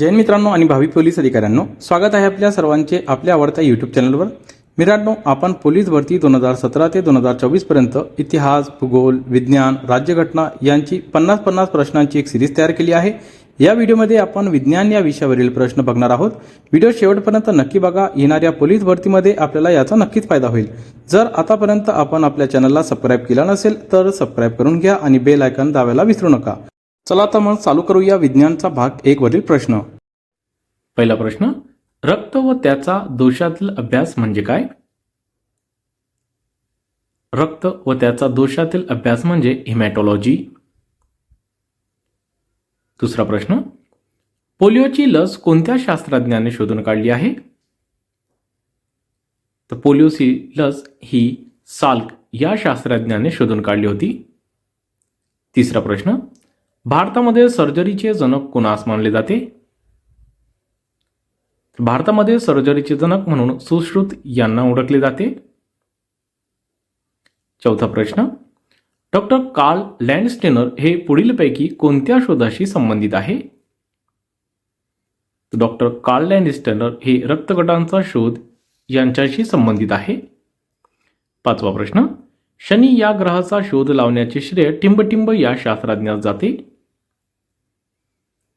जैन मित्रांनो आणि भावी पोलीस अधिकाऱ्यांनो स्वागत आहे आपल्या सर्वांचे आपल्या आवडत्या यूट्यूब चॅनलवर मित्रांनो आपण पोलीस भरती दोन हजार सतरा ते दोन हजार चोवीसपर्यंत इतिहास भूगोल विज्ञान राज्यघटना यांची पन्नास पन्नास प्रश्नांची एक सिरीज तयार केली आहे. या व्हिडिओमध्ये आपण विज्ञान या विषयावरील प्रश्न बघणार आहोत. व्हिडिओ शेवटपर्यंत नक्की बघा. येणाऱ्या पोलीस भरतीमध्ये आपल्याला याचा नक्कीच फायदा होईल. जर आतापर्यंत आपण आपल्या चॅनलला सबस्क्राईब केला नसेल तर सबस्क्राईब करून घ्या आणि बेल आयकॉन दाबायला विसरू नका. चला तर मग चालू करूया विज्ञानचा भाग एक वरील प्रश्न. पहिला प्रश्न रक्त व त्याचा दोषातील अभ्यास म्हणजे काय? रक्त व त्याचा दोषातील अभ्यास म्हणजे हिमॅटॉलॉजी. दुसरा प्रश्न पोलिओची लस कोणत्या शास्त्रज्ञाने शोधून काढली आहे? तर पोलिओची लस ही साल्क या शास्त्रज्ञाने शोधून काढली होती. तिसरा प्रश्न भारतामध्ये सर्जरीचे जनक कोणास मानले जाते? भारतामध्ये सर्जरीचे जनक म्हणून सुश्रुत यांना ओळखले जाते. चौथा प्रश्न. डॉक्टर कार्ल लँडस्टेनर हे पुढीलपैकी कोणत्या शोधाशी संबंधित आहे? डॉक्टर कार्ल लँडस्टेनर हे रक्तगटांचा शोध यांच्याशी संबंधित आहे. पाचवा प्रश्न. शनी या ग्रहाचा शोध लावण्याचे श्रेय टिंबटिंब या शास्त्रज्ञास जाते.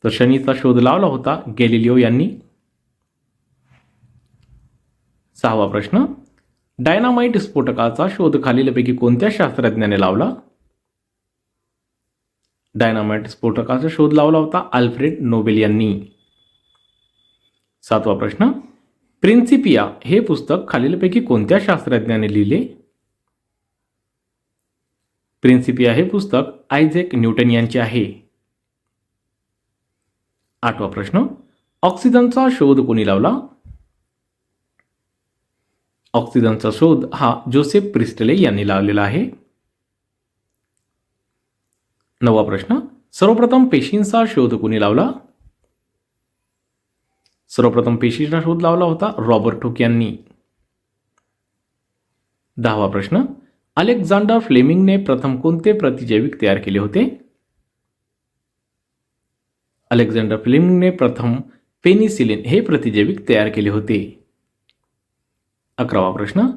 तर शनीचा शोध लावला होता गॅलिलिओ यांनी. सहावा प्रश्न. डायनामाइट स्फोटकाचा शोध खालीलपैकी कोणत्या शास्त्रज्ञाने लावला? डायनामाइट स्फोटकाचा शोध लावला होता आल्फ्रेड नोबेल यांनी. सातवा प्रश्न. प्रिन्सिपिया हे पुस्तक खालीलपैकी कोणत्या शास्त्रज्ञाने लिहिले? प्रिन्सिपिया हे पुस्तक आयझेक न्यूटन यांचे आहे. आठवा प्रश्न. ऑक्सिजनचा शोध कोणी लावला? ऑक्सिजनचा शोध हा जोसेफ प्रिस्टले यांनी लावलेला आहे. नववा प्रश्न. सर्वप्रथम पेशींचा शोध कोणी लावला? सर्वप्रथम पेशीचा शोध लावला होता रॉबर्ट हुक यांनी. दहावा प्रश्न. अलेक्झांडर फ्लेमिंगने प्रथम कोणते प्रतिजैविक तयार केले होते? अलेक्झांडर फ्लेमिंगने प्रथम पेनिसिलिन हे प्रतिजैविक तयार केले होते. अकरावा प्रश्न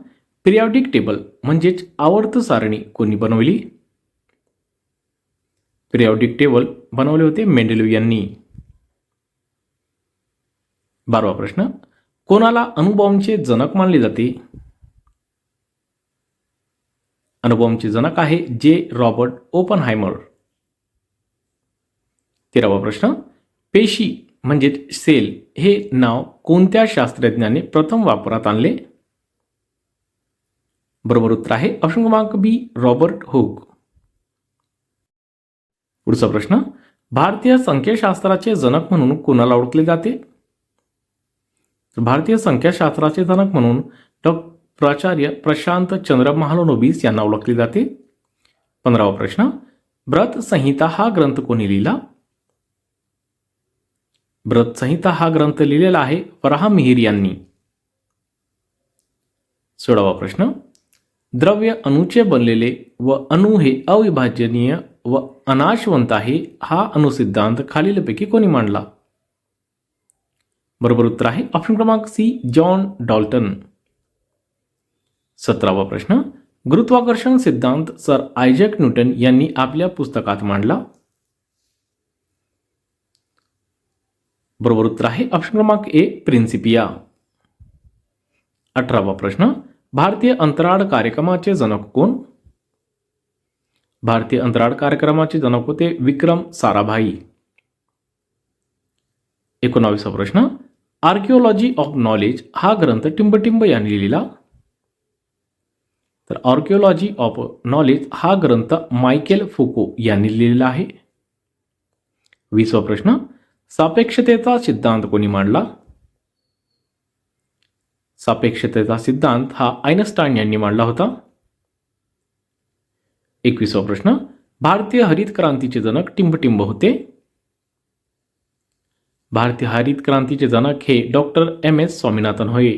पिरियॉडिक टेबल म्हणजेच आवर्त सारणी कोणी बनवली? पिरियॉडिक टेबल बनवले होते मेंडेलू यांनी. बारवा प्रश्न कोणाला अणुबॉम्बचे जनक मानले जाते? अणुबॉम्बचे जनक आहे जे रॉबर्ट ओपनहायमर. तेरावा प्रश्न पेशी म्हणजे सेल हे नाव कोणत्या शास्त्रज्ञाने प्रथम वापरात आणले? बरोबर उत्तर आहे ऑप्शन क्रमांक बी रॉबर्ट हुक पुढचा प्रश्न भारतीय संख्याशास्त्राचे जनक म्हणून कोणाला ओळखले जाते? भारतीय संख्याशास्त्राचे जनक म्हणून डॉ प्राचार्य प्रशांत चंद्र महालनोबिस यांना ओळखले जाते. पंधरावा प्रश्न व्रत संहिता हा ग्रंथ कोणी लिहिला? व्रतसंहिता हा ग्रंथ लिहिलेला आहे फराह मिहीर यांनी. सोळावा प्रश्न. द्रव्य अणुचे बनलेले व अणु हे अविभाजनीय व अनाशवंत आहे हा अणुसिद्धांत खालीलपैकी कोणी मांडला? बरोबर उत्तर आहे ऑप्शन क्रमांक सी जॉन डॉल्टन. सतरावा प्रश्न. गुरुत्वाकर्षण सिद्धांत सर आयजॅक न्यूटन यांनी आपल्या पुस्तकात मांडला? बरोबर उत्तर आहे. ऑप्शन क्रमांक ए प्रिन्सिपिया अठरावा प्रश्न. भारतीय अंतराळ कार्यक्रमाचे जनक कोण? भारतीय अंतराळ कार्यक्रमाचे जनक होते विक्रम साराभाई. एकोणावीसा प्रश्न. आर्किओलॉजी ऑफ नॉलेज हा ग्रंथ टिंबटिंब यांनी लिहिला तर आर्किओलॉजी ऑफ नॉलेज हा ग्रंथ मायकेल फुको यांनी लिहिलेला आहे. वीसवा प्रश्न. सापेक्षतेचा सिद्धांत कोणी मांडला? सापेक्षतेचा सिद्धांत हा आयनस्टाईन यांनी मांडला होता. एकवीसवा प्रश्न भारतीय हरित क्रांतीचे जनक टिंबटिंब होते. भारतीय हरित क्रांतीचे जनक हे डॉक्टर एम एस स्वामीनाथन होय.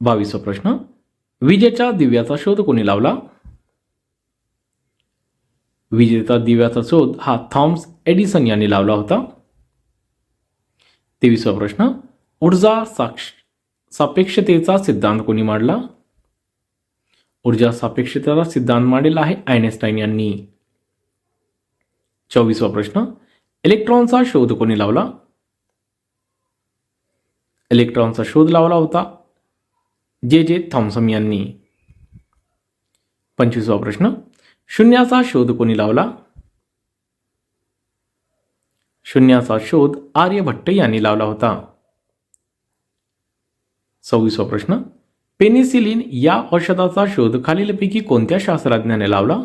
बावीसवा प्रश्न विजेच्या दिव्याचा शोध कोणी लावला? विजेता दिव्याचा शोध हा थॉम्स एडिसन यांनी लावला होता. तेवीसवा प्रश्न ऊर्जा साक्ष सापेक्षतेचा सिद्धांत कोणी मांडला? ऊर्जा सापेक्षतेचा सिद्धांत मांडलेला आहे आयनेस्टाईन यांनी. चोवीसवा प्रश्न इलेक्ट्रॉनचा शोध कोणी लावला? इलेक्ट्रॉनचा शोध लावला होता जे जे थॉम्सम यांनी. पंचवीसवा प्रश्न शून्याचा शोध कोणी लावला? शून्याचा शोध आर्यभट्ट यांनी लावला होता. सव्वीसवा प्रश्न. पेनिसिलिन या औषधाचा शोध खालीलपैकी कोणत्या शास्त्रज्ञाने लावला?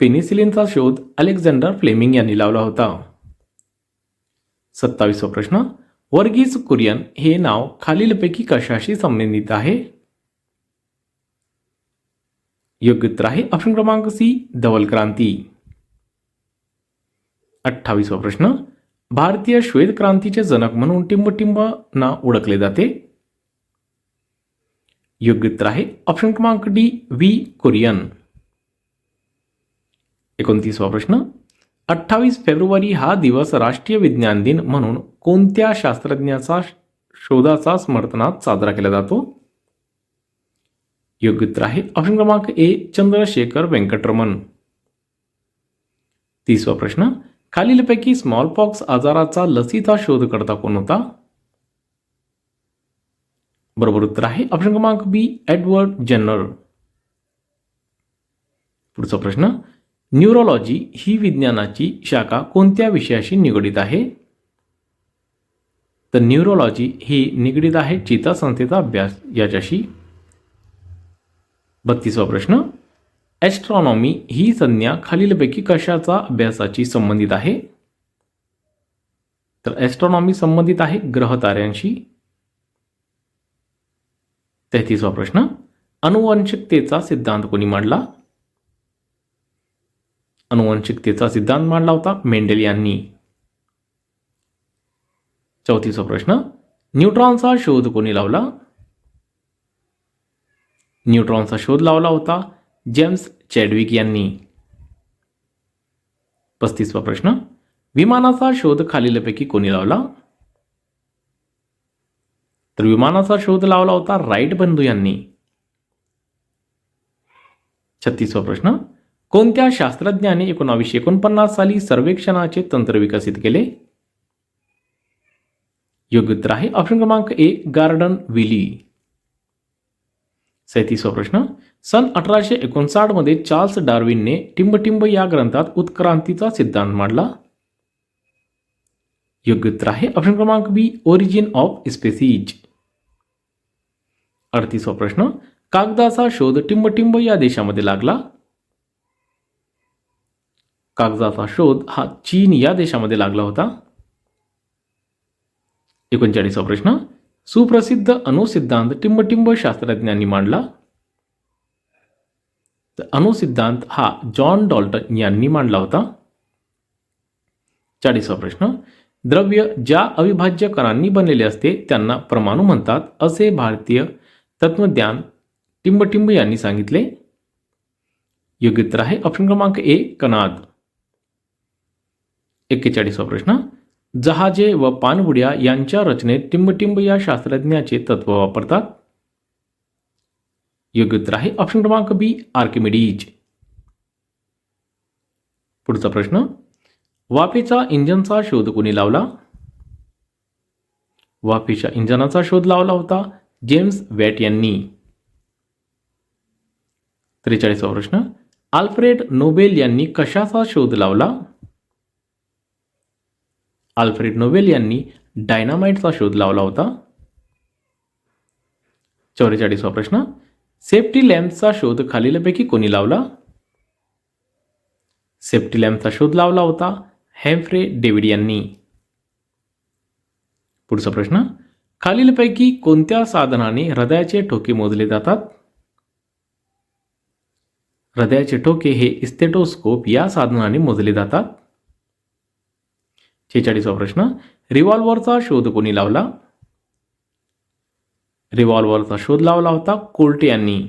पेनिसिलिनचा शोध अलेक्झांडर फ्लेमिंग यांनी लावला होता. सत्तावीसवा प्रश्न. वर्गीज कुरियन हे नाव खालीलपैकी कशाशी संबंधित आहे? योग्य उत्तर आहे ऑप्शन क्रमांक सी धवल क्रांती. अठ्ठावीसवा प्रश्न भारतीय श्वेत क्रांतीचे जनक म्हणून टिंबटिंबना ओळखले जाते. योग्य उत्तर आहे ऑप्शन क्रमांक डी व्ही कुरियन. एकोणतीसवा प्रश्न अठ्ठावीस फेब्रुवारी हा दिवस राष्ट्रीय विज्ञान दिन म्हणून कोणत्या शास्त्रज्ञाचा शोधाचा समर्थनात साजरा केला जातो? योग्य उत्तर आहे. ऑप्शन क्रमांक ए चंद्रशेखर व्यंकटरमण तिसवा प्रश्न खालीलपैकी स्मॉलपॉक्स आजाराचा लसीचा शोधकर्ता कोण होता? बरोबर उत्तर आहे. ऑप्शन क्रमांक बी एडवर्ड जनरल पुढचा प्रश्न न्यूरोलॉजी ही विज्ञानाची शाखा कोणत्या विषयाशी निगडीत आहे? तर न्यूरोलॉजी ही निगडीत आहे चेतासंस्थेचा अभ्यास याच्याशी. बत्तीसवा प्रश्न. ॲस्ट्रॉनॉमी ही संज्ञा खालीलपैकी कशाचा अभ्यासाची संबंधित आहे? तर ॲस्ट्रॉनॉमी संबंधित आहे ग्रहताऱ्यांशी. तेहतीसवा प्रश्न. अनुवंशिकतेचा सिद्धांत कोणी मांडला? अनुवंशिकतेचा सिद्धांत मांडला होता मेंडेल यांनी. चौतीसवा प्रश्न. न्यूट्रॉनचा शोध कोणी लावला? न्यूट्रॉनचा शोध लावला होता जेम्स चॅडविक यांनी. पस्तीसवा प्रश्न. विमानाचा शोध खालीलपैकी कोणी लावला? तर विमानाचा शोध लावला होता राईट बंधू यांनी. छत्तीसवा प्रश्न. कोणत्या शास्त्रज्ञाने एकोणावीसशे एकोणपन्नास साली सर्वेक्षणाचे तंत्र विकसित केले? योग्य उत्तर आहे ऑप्शन क्रमांक ए गार्डन विली. सैतीसवा प्रश्न. सन अठराशे एकोणसाठमध्ये चार्ल्स डार्विनने टिंबटिंब या ग्रंथात उत्क्रांतीचा सिद्धांत मांडला. योग्य उत्तर आहे ऑप्शन क्रमांक बी ओरिजिन ऑफ स्पेसीज अडतीसवा प्रश्न कागदाचा शोध टिंबटिंब या देशामध्ये लागला? कागदाचा शोध हा चीन या देशामध्ये लागला होता. एकोणचाळीसवा प्रश्न सुप्रसिद्ध अणुसिद्धांत टिंबटिंब शास्त्रज्ञांनी मांडला. तर अणुसिद्धांत हा जॉन डॉल्टन यांनी मांडला होता. चाळीसवा प्रश्न. द्रव्य ज्या अविभाज्य कणांनी बनलेले असते त्यांना परमाणू म्हणतात असे भारतीय तत्वज्ञान टिंबटिंब यांनी सांगितले. योग्य उत्तर आहे ऑप्शन क्रमांक ए कणाद. एक्केचाळीसवा प्रश्न. जहाजे व पाणबुड्या यांच्या रचनेत टिंबटिंब या शास्त्रज्ञाचे तत्व वापरतात. योग्य उत्तर आहे ऑप्शन क्रमांक बी आर्किमिडीज पुढचा प्रश्न वाफेचा इंजनचा शोध कोणी लावला? वाफेच्या इंजनाचा शोध लावला होता जेम्स वॅट यांनी. त्रेचाळीसावा प्रश्न आल्फ्रेड नोबेल यांनी कशाचा शोध लावला? आल्फ्रेड नोबेल यांनी डायनामाइटचा शोध लावला होता. चौवेचाळीसवा प्रश्न. सेफ्टी लॅम्पचा शोध खालीलपैकी कोणी लावला? सेफ्टी लॅम्पचा शोध लावला होता हॅम्फ्रे डेव्हिड यांनी. पुढचा प्रश्न. खालीलपैकी कोणत्या साधनाने हृदयाचे ठोके मोजले जातात? हृदयाचे ठोके हे इस्तेटोस्कोप या साधनाने मोजले जातात. छेचाळीसवा प्रश्न. रिव्हॉल्व्हरचा शोध कोणी लावला? रिव्हॉल्व्हरचा शोध लावला होता कोर्ट यांनी.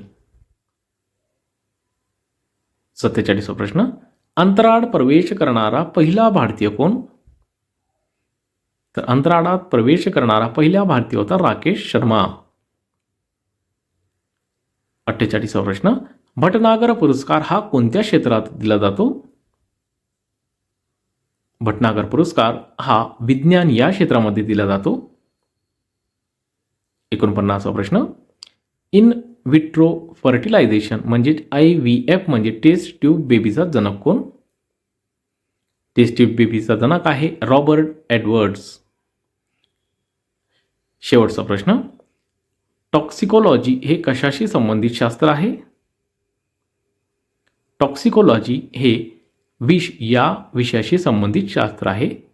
सत्तेचाळीसवा प्रश्न. अंतराळ प्रवेश करणारा पहिला भारतीय कोण? तर अंतराळात प्रवेश करणारा पहिला भारतीय होता राकेश शर्मा. अठ्ठेचाळीसावा प्रश्न. भटनागर पुरस्कार हा कोणत्या क्षेत्रात दिला जातो? भटनागर पुरस्कार हा विज्ञान या क्षेत्रामध्ये दिला जातो. एकोणपन्नासावा प्रश्न. इन विट्रो फर्टिलायझेशन म्हणजे आय व्ही एफ म्हणजे टेस्ट ट्यूब बेबीचा जनक कोण? टेस्ट ट्यूब बेबीचा जनक आहे रॉबर्ट एडवर्ड्स. शेवटचा प्रश्न. टॉक्सिकोलॉजी हे कशाशी संबंधित शास्त्र आहे? टॉक्सिकोलॉजी हे विष या विषयाशी संबंधित शास्त्र आहे.